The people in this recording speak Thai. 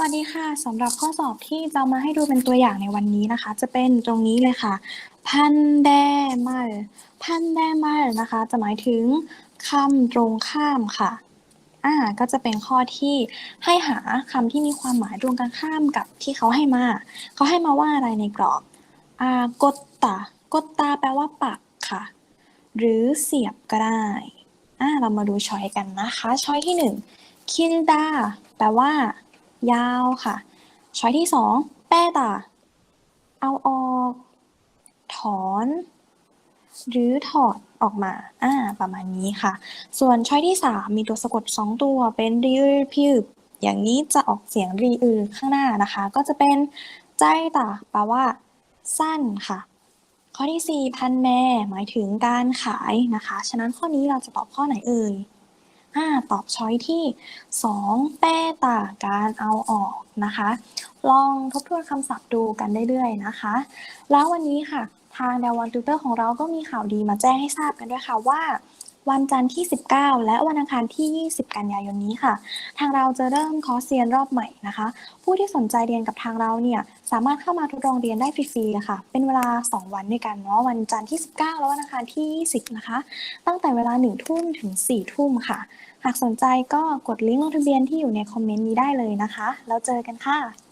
วัสดีค่ะสำหรับข้อสอบที่จะมาให้ดูเป็นตัวอย่างในวันนี้นะคะ จะเป็นตรงนี้เลยค่ะ พันแดมาพันแดมานะคะ จะหมายถึงคำตรงข้ามค่ะอ่าก็จะเป็นข้อที่ให้หาคำที่มีความหมายตรงกันข้ามกับที่เขาให้มาเขาให้มาว่าอะไรในกรอบอ่ากดตากดตาแปลว่าปักค่ะ หรือเสียบก็ได้อ่าเรามาดูช้อยกันนะคะช้อยที่หนึ่งคินดาแปลว่า ยาวค่ะ ช้อยที่สองแป้ตา เอาออก ถอน หรือถอดออกมาอ่าประมาณนี้ค่ะ ส่วนช้อยที่สามมีตัวสะกดสองตัวเป็นรีอือพิวอย่างนี้จะออกเสียงรีอือข้างหน้านะคะ ก็จะเป็นใจตาแปลว่า สั้นค่ะ ข้อที่สี่พันแม่หมายถึงการขายนะคะ ฉะนั้นข้อนี้เราจะตอบข้อไหนเอ่ย อ่าตอบช้อยที่ 2 แป้ตาการเอาออกนะคะ ลองทบทวนคำศัพท์ดูกันเรื่อยๆนะคะ แล้ววันนี้ค่ะ ทางดาวันติวเตอร์ของเราก็มีข่าวดีมาแจ้งให้ทราบกันด้วยค่ะว่า วันจันทร์ที่ 19 และวันอังคารที่ 20 กันยายนนี้ค่ะ ทางเราจะเริ่มคอร์สเรียนรอบใหม่นะคะ ผู้ที่สนใจเรียนกับทางเราเนี่ยสามารถเข้ามาทดลองเรียนได้ฟรีๆเลยค่ะ เป็นเวลา 2 วันด้วยกันเนาะวันจันทร์ที่ 19 และวันอังคารที่ 20 นะคะ ตั้งแต่เวลา 1 ทุ่มถึง 4 ทุ่มค่ะ หากสนใจก็กดลิงก์ลงทะเบียนที่อยู่ในคอมเมนต์นี้ได้เลยนะคะ แล้วเจอกันค่ะ